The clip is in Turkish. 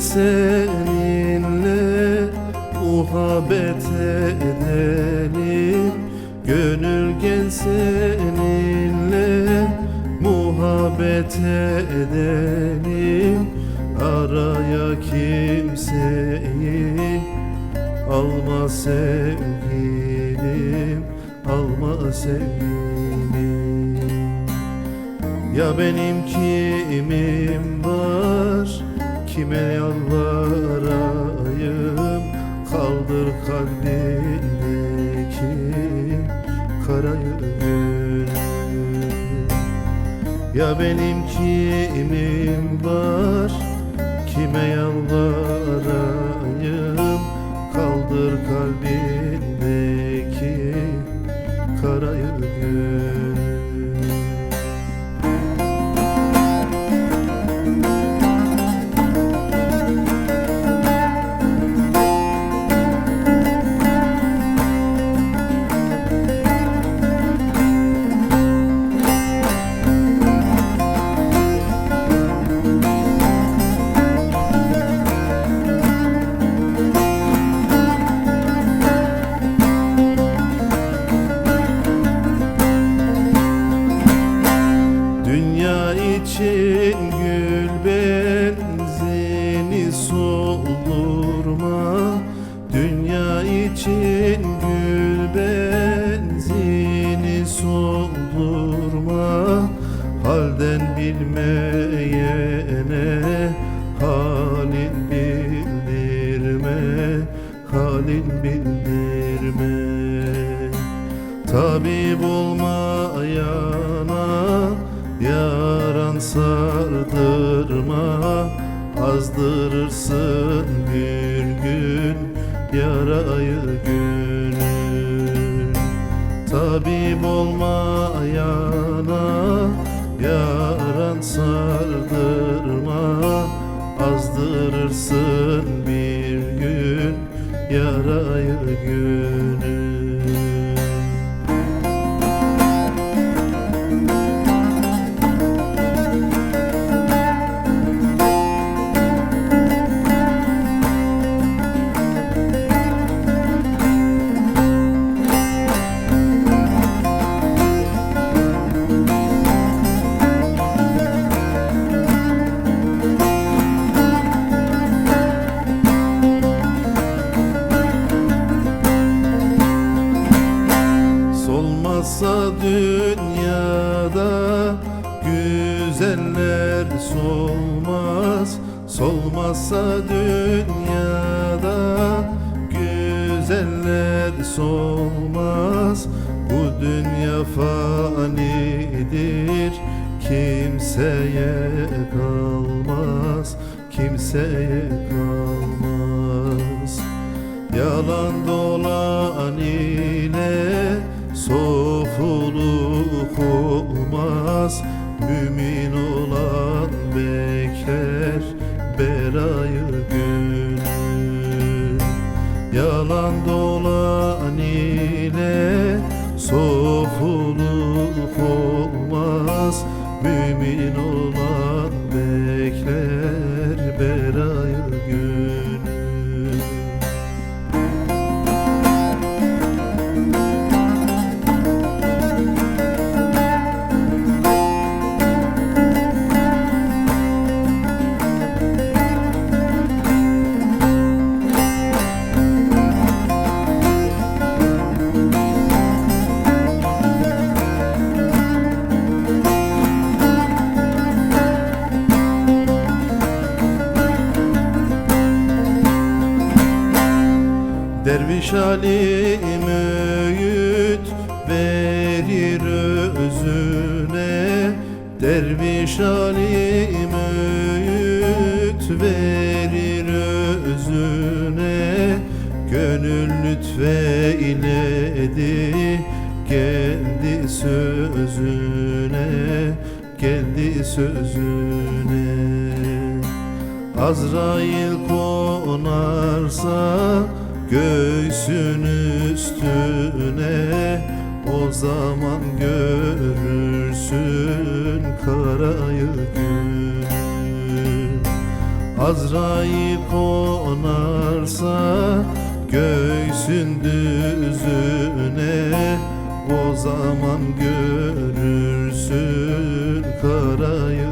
Seninle muhabbet edelim. Gönül gel seninle muhabbet edelim. Araya kimseyi alma sevgilim Alma sevgilim. Ya benim kimim var Kime yalvarayım Kaldır kalbindeki Kara gönül Ya benim kimim var? Kime yalvarayım? Kaldır kalbindeki için gül benzini soldurma Halden bilmeyene halin bildirme Halin bildirme. Tabip olmayana yaran sardırma Azdırırsın bir Tabip olmayana yaran sardırma. Azdırırsın bir gün yarayı gönül güzeller solmaz Solmazsa dünyada. Güzeller solmaz Bu dünya fanidir. Kimseye kalmaz Kimseye kalmaz. Yalan dolan ile sofuluk olmaz Mümin olan bekler belayı gönül Yalan dolan ile sofuluk olmaz Mümin olan Derviş alim öğüt verir özüne. Derviş alim öğüt verir özüne. Gönül lütfeyledi geldi sözüne Geldi sözüne. Azrail konarsa göğsün üstüne o zaman görürsün karayı gün Azrail konarsa göğsün düzüne o zaman görürsün karayı